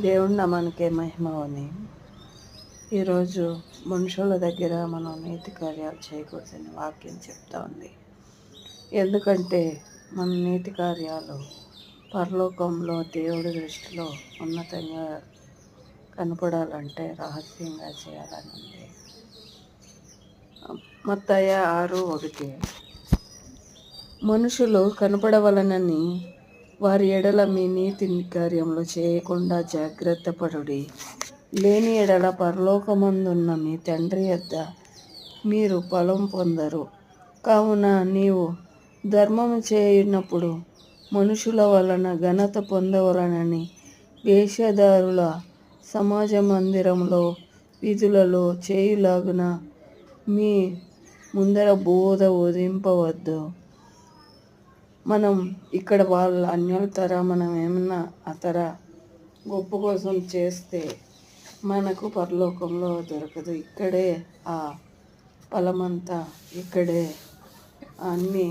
దేవుడి నామానికే మహిమవని ఈరోజు మనుషుల దగ్గర మనం నీతి కార్యాలు చేయకూడదని వాక్యం చెప్తా ఉంది. ఎందుకంటే మన నీతి కార్యాలు పరలోకంలో దేవుడి దృష్టిలో ఉన్నతంగా కనపడాలంటే రహస్యంగా చేయాలని ఉంది. మత్తయ్య ఆరు ఒకటి. మనుషులు కనపడవలనని వారి ఎడల మీ నీతి కార్యంలో చేయకుండా జాగ్రత్త పడుడి. లేని ఎడల పరలోకమందున్న మీ తండ్రి యొద్ద మీరు ఫలం పొందరు. కావున నీవు ధర్మము చేయనప్పుడు మనుషుల వలన ఘనత పొందవలనని వేషధారుల సమాజ మందిరంలో విధులలో చేయులాగున మీ ముందర బోధ ఉదింపవద్దు. మనం ఇక్కడ వాళ్ళ అన్యులతరా మనం ఏమన్నా అతరా గొప్ప కోసం చేస్తే మనకు పరలోకంలో దొరకదు. ఇక్కడే ఆ ఫలమంతా ఇక్కడే అన్నీ